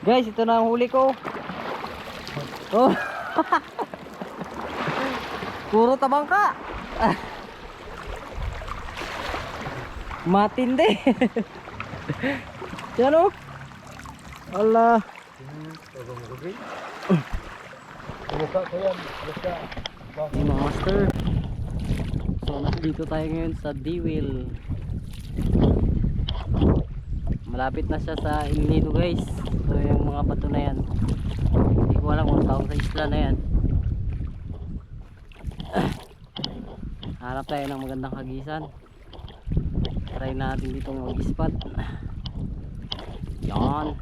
Guys, ito na ang huli ko. Oh. Puro tabangka. Matindi. Yan oh. Allah. Buka ko yan. Mga master. So nandito tayo ngayon sa D-Wheel. Malapit na siya sa El Nido guys. Mga bato na yan. Hindi ko alam kung tawag sa isla na yan. Hanap tayo ng magandang kagisan. Try natin dito mag-spot. Yan.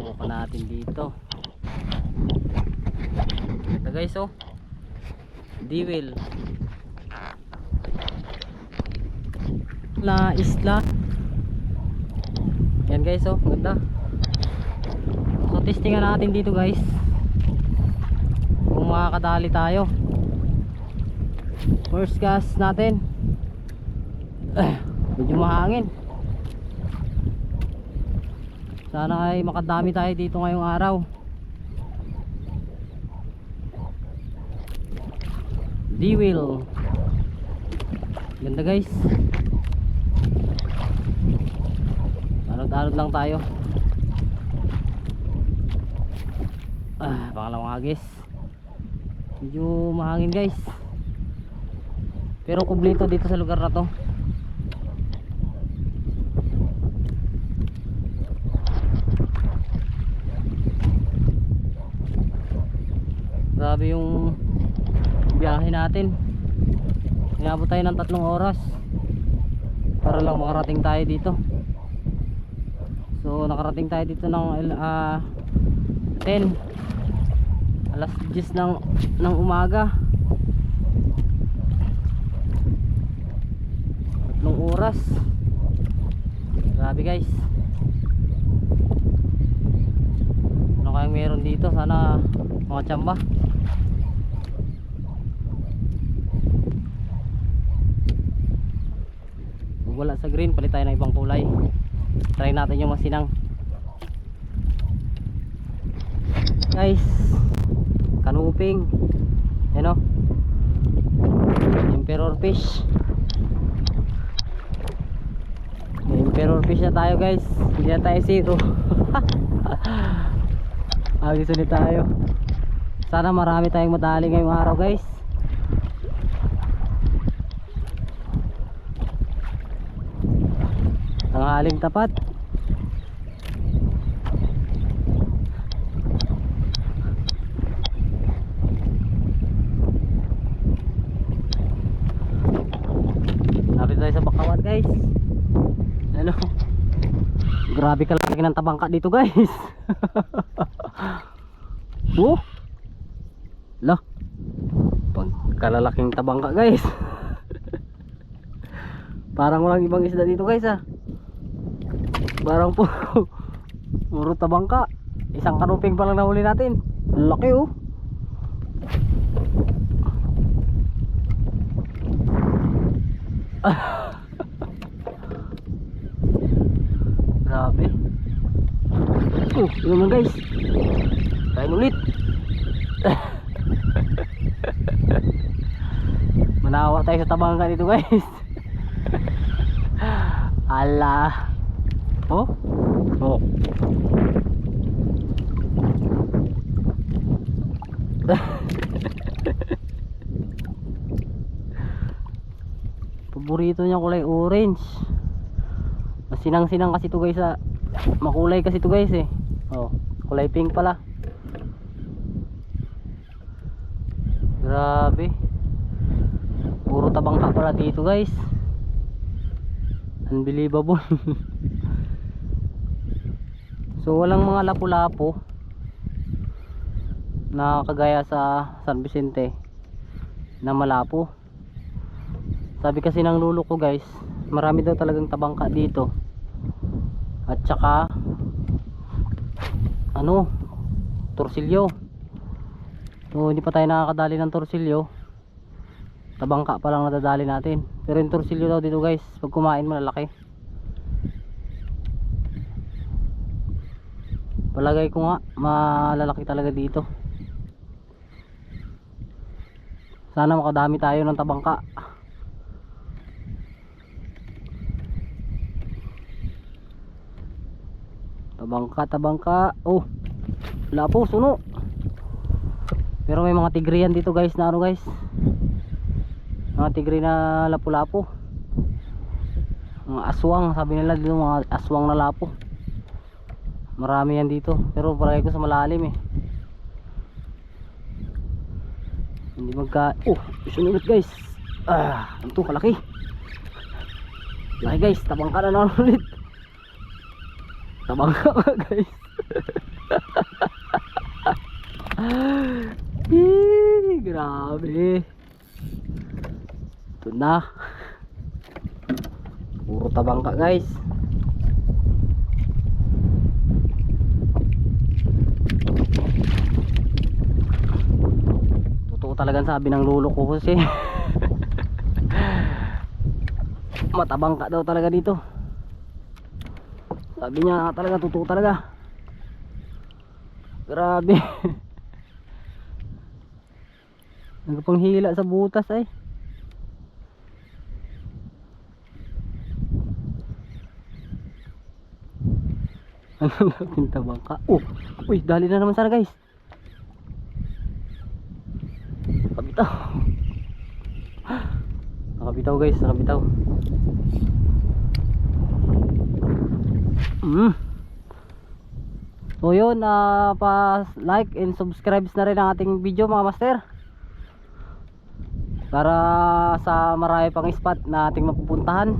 Buka natin dito. Ito guys oh. D-Wheel. La isla. Guys oh, ganda. So testingan natin dito guys. Kung makakadali tayo. First cast natin. Eh, medyo mahangin. Sana ay makadami tayo dito ngayong araw. D-Wheel. Ganda guys. Alot-alot lang tayo. Ah, pangalawang agis. Medyo mahangin guys. Pero kumpleto dito sa lugar na to. Grabe yung biyahe natin. Inabot tayo ng tatlong oras para lang makarating tayo dito. Nakarating tayo dito ng ah, 10 alas 10 ng ng umaga. Tatlong oras. Grabe guys. Ano kayang meron dito? Sana mga tsamba. Wala sa green, palit tayo ng ibang kulay. Try natin yung masinang. Guys, kanuping. Yan o. Emperor fish. Emperor fish na tayo guys. Hindi na tayo zero. Agis ulit tayo. Sana marami tayong madali ngayong araw guys. Tanghaling tapat. Lapit tayo sa bakawan guys. Ano? Grabe kalaki ng tabangka dito guys. oh. Lah. Pagkalalaking tabangka guys. Parang walang ibang isda dito guys ah. Parang po puro tabangka. Isang kanuping pa lang nahuli natin. Laki oh. Grabe. Oh, yun naman guys. Kain ulit. Manawa tayo sa tabangka dito guys. Ala. Oh? Oh. Paborito niya kulay orange. Masinang-sinang kasi to guys sa makulay kasi to guys eh. Oh, kulay pink pala. Grabe. Puro tabangka pala dito guys. Unbelievable. so walang mga lapu-lapo na kagaya sa San Vicente na malapo. Sabi kasi ng lulo ko guys, marami daw talagang tabangka dito. At saka ano, torsilyo. So hindi pa tayo nakakadali ng torsilyo. Tabangka pa lang nadadali natin. Pero yung torsilyo daw dito guys, pag kumain malalaki. Palagay ko nga malalaki talaga dito. Sana makadami tayo ng tabangka. Tabangka tabangka. Oh wala po suno. Pero may mga tigre yan dito guys na ano guys. Mga tigre na lapu-lapo mga aswang sabi nila dito mga aswang na lapo marami yan dito. Pero palagi ko sa malalim eh. Hindi magka oh sunod guys. Ah ito kalaki. Laki guys tabang ka na naman ulit. Tabang ka guys? Ih, grabe. Ito na. Puro tabang ka guys totoo talagang sabi ng lolo ko kasi matabang ka daw talaga dito. Sabi niya talaga totoo talaga. Grabe. Nagpanghila sa butas ay. Ano natin tabang ka. Oh uy dali na naman sana guys nakabitaw nakabitaw guys. Nakabitaw mm. so yun ah, pa like and subscribe na rin ang ating video mga master. Para sa marami pang spot na ating mapupuntahan.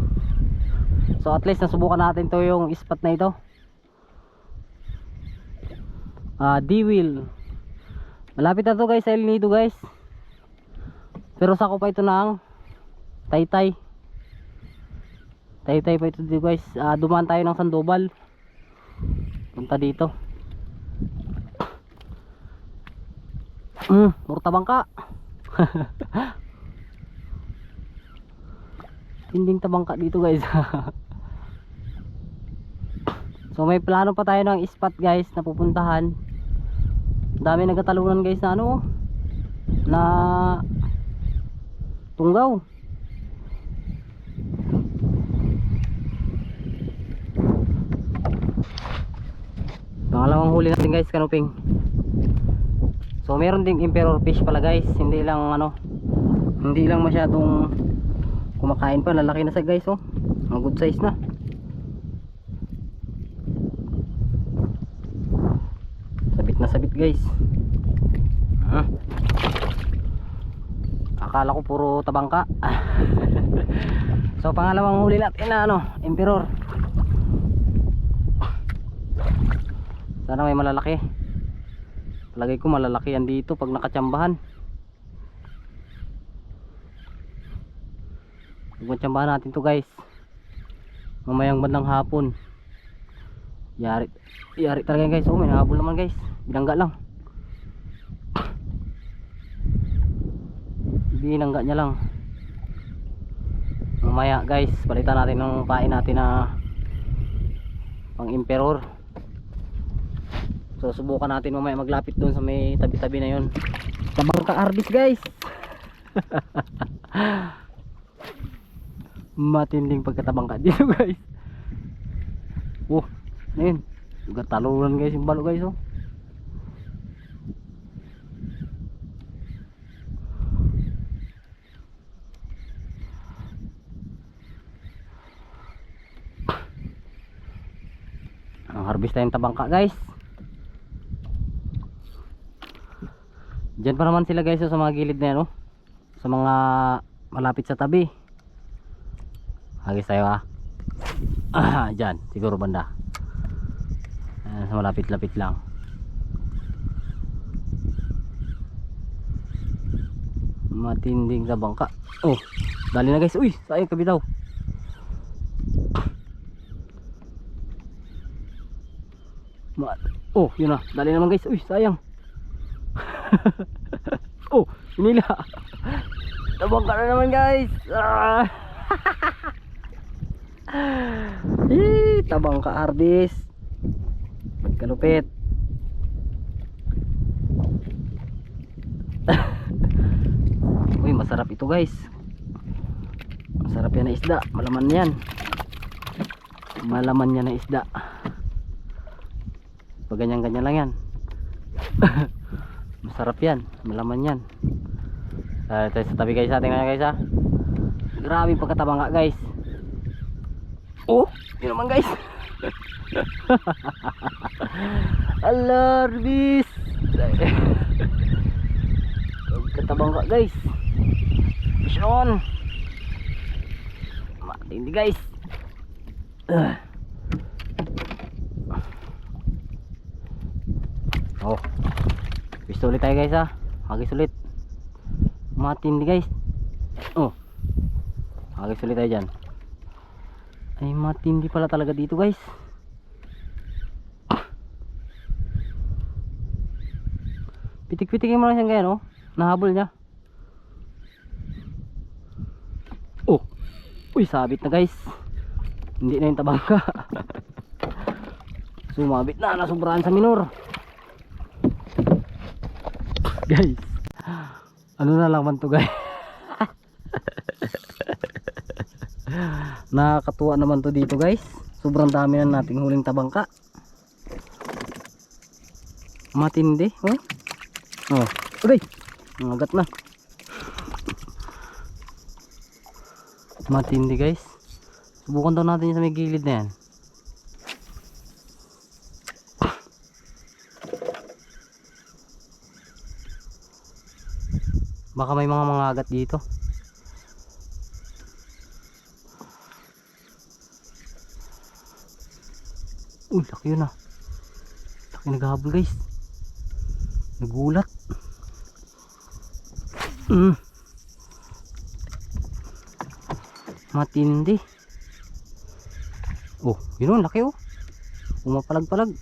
So at least nasubukan natin to yung spot na ito. Ah D-Wheel. Malapit na to guys sa El Nido guys pero sako pa ito ng Taytay. Taytay pa ito dito guys. Ah, dumaan tayo ng Sandoval punta dito. Hmm murta bangka. Tinding tabangka dito guys. So may plano pa tayo ng spot guys na pupuntahan. Dami nagkatalunan guys na ano na tunggaw. Pangalawang huli natin guys kanuping. So meron ding emperor fish pala guys. Hindi lang ano hindi lang masyadong kumakain pa. Lalaki na sa guys oh. Ang good size na. Sabit na sabit guys ah. Akala ko puro tabangka. So pangalawang huli natin na ano emperor. Sana may malalaki. Palagay ko malalaki yan dito pag nakatsambahan. Pagmatsambahan natin to guys mamayang bandang hapon. Yari yari talaga guys. Oh may nahabol naman guys. Binangga lang binangga niya lang. Mamaya guys palitan natin ng pain natin na pang emperor. So subukan natin mamaya maglapit doon sa may tabi tabi na yun. Tabang ka arbis guys. Matinding pagkatabang ka dito guys. Oh ayun gatalunan guys yung balo guys oh ang harvest tayong tabangka guys Diyan pa naman sila guys oh, sa mga gilid na yan oh. Sa mga malapit sa tabi. Hagis tayo ha. Ah, diyan, siguro banda. Ayan, sa malapit-lapit lang. Matinding sa bangka. Oh, dali na guys. Uy, sayang kabitaw. Oh, yun na. Dali naman guys. Uy, sayang. oh, hinila. Tabang ka na naman guys. Ah. eh, tabang ka Ardis. Magkalupit. Uy, masarap ito guys. Masarap yan na isda. Malaman yan. Malaman yan na isda. Pag ganyan-ganyan lang yan. Masarap yan. Malaman yan. Uh, tayo sa tabi guys sa ating na guys ha. Grabe yung pagkatabang ka guys. Oh, yun naman guys. Alarmis. Pagkatabang ka guys. Fish on. Matindi guys. Ah. Oh. Pisto ulit tayo guys ha. Hagis ulit. Matindi guys. Oh. Hagis ulit tayo dyan. Ay matindi pala talaga dito guys. Pitik-pitikin mo lang siyang ganyan oh. Nahabol niya. Oh. Uy sabit na guys. Hindi na yung tabangka. Sumabit na. Nasubrahan sa minor. guys. Ano na lang man to guys. Nakakatuwa naman to dito guys. Sobrang dami na nating huling tabangka. Matindi, oh. Oh, okay. Nangagat na. Matindi guys. Subukan daw natin sa may gilid na yan. Baka may mga mga agat dito. Uy, laki yun ah. Laki naghahabol guys. Nagulat. Mm. Matindi. Oh, yun oh, laki oh. Umapalag-palag.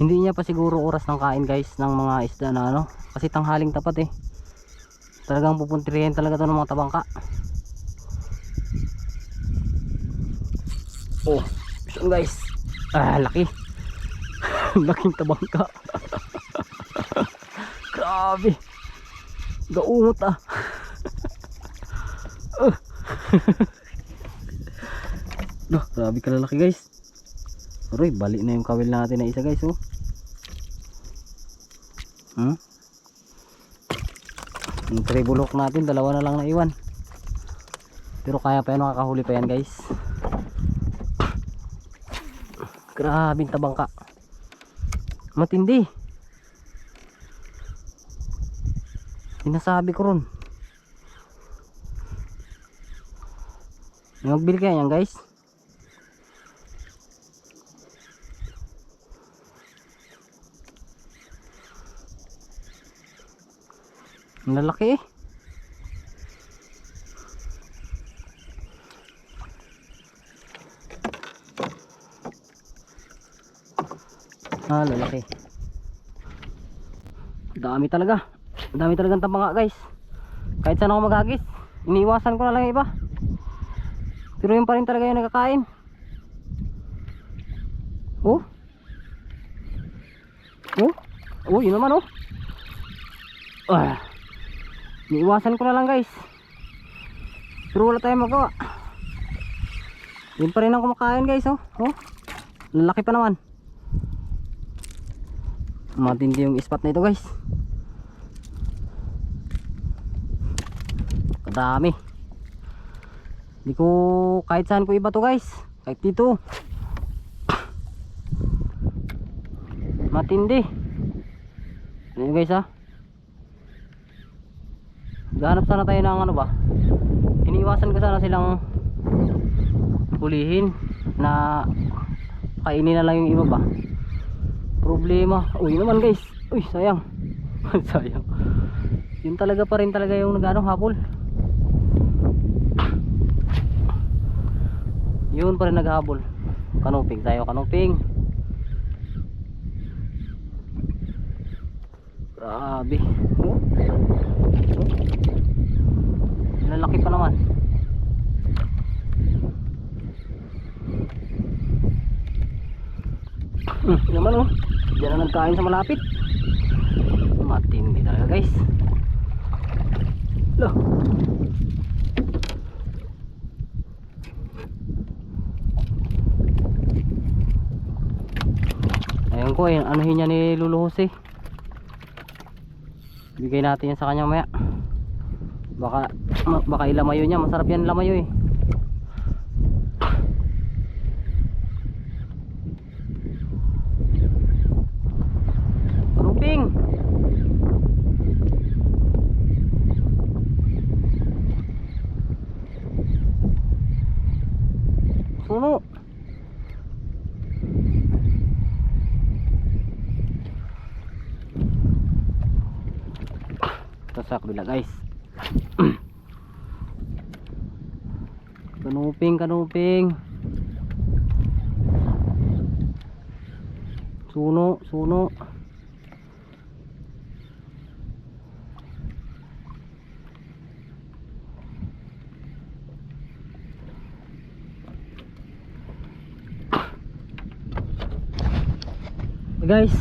Hindi niya pa siguro oras ng kain guys ng mga isda na ano. Kasi tanghaling tapat eh. Talagang pupuntrihin talaga to ng mga tabangka. Oh, yun guys. Ah, laki. Laking tabangka. Grabe. Gaungot ah. Loh, grabe kalalaki guys. Aroy, bali na yung kawil natin na isa guys oh. Hmm? Yung tray bulok natin, dalawa na lang na iwan. Pero kaya pa yan, makakahuli pa yan guys. Grabing tabangka. Matindi. Sinasabi ko ron. Magbili kaya yan guys. Ang lalaki eh. Ah, lalaki. Dami talaga. Dami talagang tabanga guys. Kahit saan ako maghagis, iniiwasan ko na lang iba. Pero yun pa rin talaga yung nagkakain. Oh. Oh. Oh, yun naman oh. Ah. Iniiwasan ko na lang guys. Pero wala tayong magawa. Yun pa rin ang kumakain guys oh. Oh. Lalaki pa naman. Matindi yung spot na ito guys. Kadami. Hindi ko kahit saan ko iba to guys. Kahit dito. Matindi. Ano guys ha? Gahanap sana tayo ng ano ba? Iniiwasan ko sana silang hulihin na kainin na lang yung iba ba? Problema. Uy naman guys. Uy sayang. sayang. Yun talaga pa rin talaga yung nagano hapol. Yun pa rin naghahabol. Kanuping tayo, kanuping. Grabe. Oh. Lalaki pa naman. Hmm, naman oh. Diyan na nagkain sa malapit. Matindi talaga guys. Loh. Ayun ko, ayun, anuhin niya ni Lolo Jose. Bigay natin yan sa kanya maya. Baka, baka ilamayo niya. Masarap yan lamayo eh. Ruping! Suno! Ito sa kabila guys. Kanuping, kanuping. Suno, suno. guys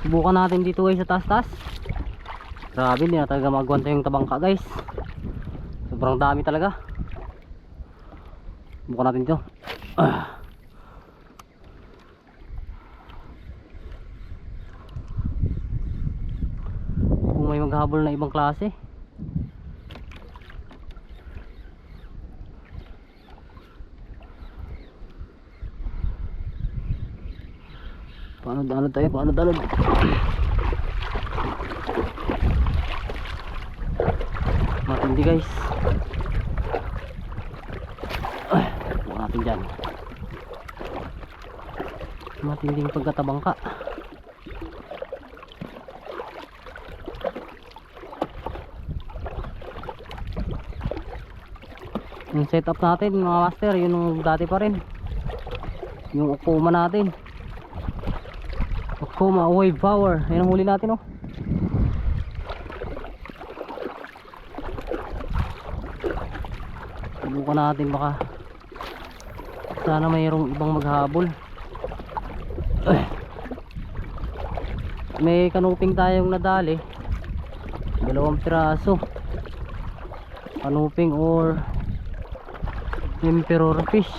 subukan natin dito guys sa taas taas grabe hindi na talaga magwanta yung tabangka guys sobrang dami talaga subukan natin dito ah. kung may maghabol na ibang klase Paano dalo tayo? Paano dalo? Matindi guys. Ay, buka natin dyan. Matinding pagkatabang ka. Yung setup natin mga master, yun yung dati pa rin. Yung ukuma natin. Okuma wave power. Yan ang huli natin oh. Subukan natin baka sana mayroong ibang maghabol. Ay. May kanuping tayong nadali. Dalawang piraso. Kanuping or emperor fish.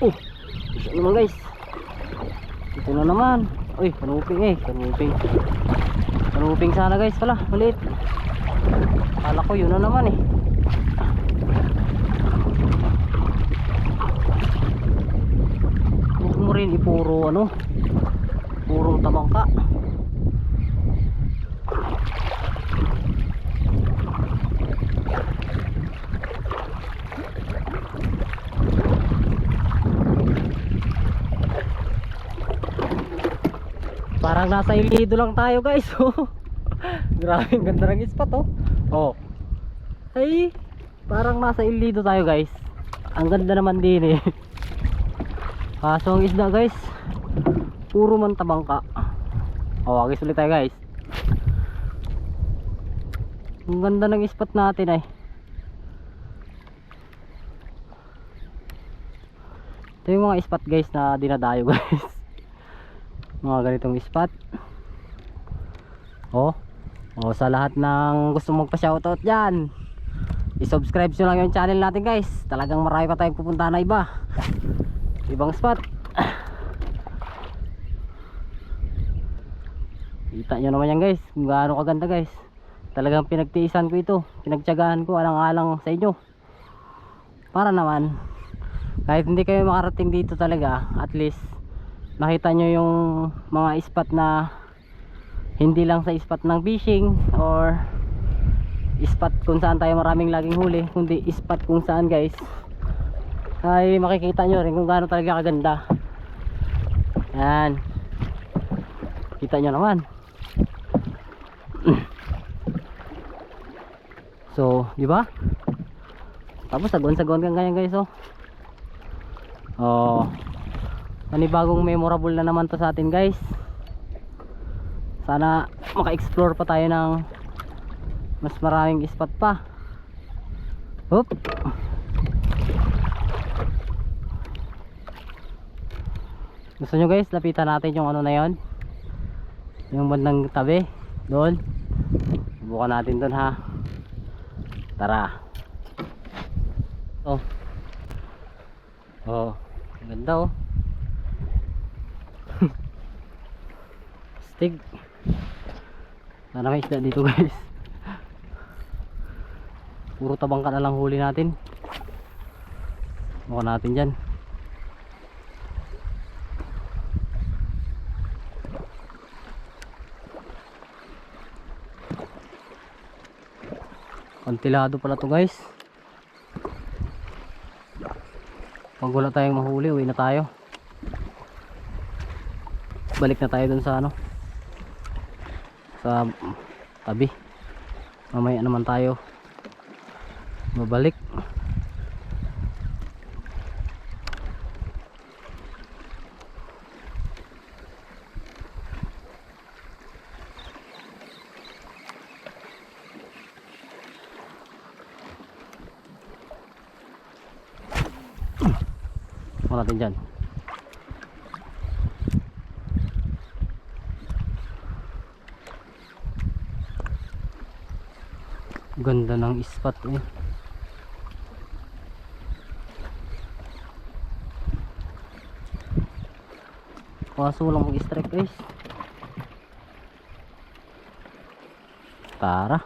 Oh, isa naman guys. Ito na naman. Uy, kanuping eh, kanuping. Kanuping sana guys pala, maliit. Kala ko yun na naman eh. Huwag mo rin ipuro ano, purong tabangka. Parang nasa ilido lang tayo guys. Oh. Grabe ganda ng spot oh. Oh. Ay, parang nasa ilido tayo guys. Ang ganda naman din eh. Kaso ang isda guys, puro man tabangka. Oh, agis ulit tayo guys. Ang ganda ng spot natin ay. Ito yung mga spot guys na dinadayo guys mga ganitong spot oh oh sa lahat ng gusto magpa shoutout dyan i-subscribe nyo lang yung channel natin guys talagang marami pa tayong pupunta na iba ibang spot. Kita nyo naman yan guys. Kung gaano kaganda guys. Talagang pinagtiisan ko ito. Pinagtyagaan ko alang-alang sa inyo. Para naman kahit hindi kayo makarating dito talaga at least nakita nyo yung mga spot na hindi lang sa spot ng fishing or spot kung saan tayo maraming laging huli kundi spot kung saan guys ay makikita nyo rin kung gaano talaga kaganda. Yan. Kita nyo naman. So di ba? Tapos sagon-sagon kang ganyan guys oh. Oh. Panibagong memorable na naman to sa atin guys. Sana maka-explore pa tayo ng mas maraming spot pa. Oop. Gusto nyo guys, lapitan natin yung ano na yon Yung bandang tabi. Doon. Subukan natin doon ha. Tara. Oh. Oh. Ganda oh. Stig. Sana may isda dito guys. Puro tabangka na lang huli natin. Mukha natin dyan. Kantilado pala to guys. Pag wala tayong mahuli, uwi na tayo. Balik na tayo dun sa ano. Sa tabi. Mamaya naman tayo babalik. Wala natin dyan. Ganda ng spot eh. Kaso walang mag-strike guys. Tara.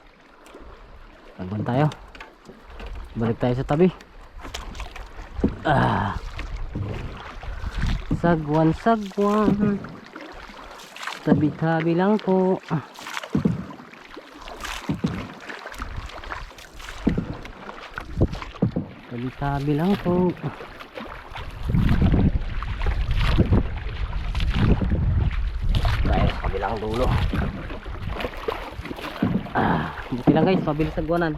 Tagban tayo. Balik tayo sa tabi. Ah. Sagwan, sagwan. Tabi-tabi lang po. Ah. Tabi-tabi lang po. Tayo sa kabilang dulo. Ah, buti lang guys, mabilis sagwanan.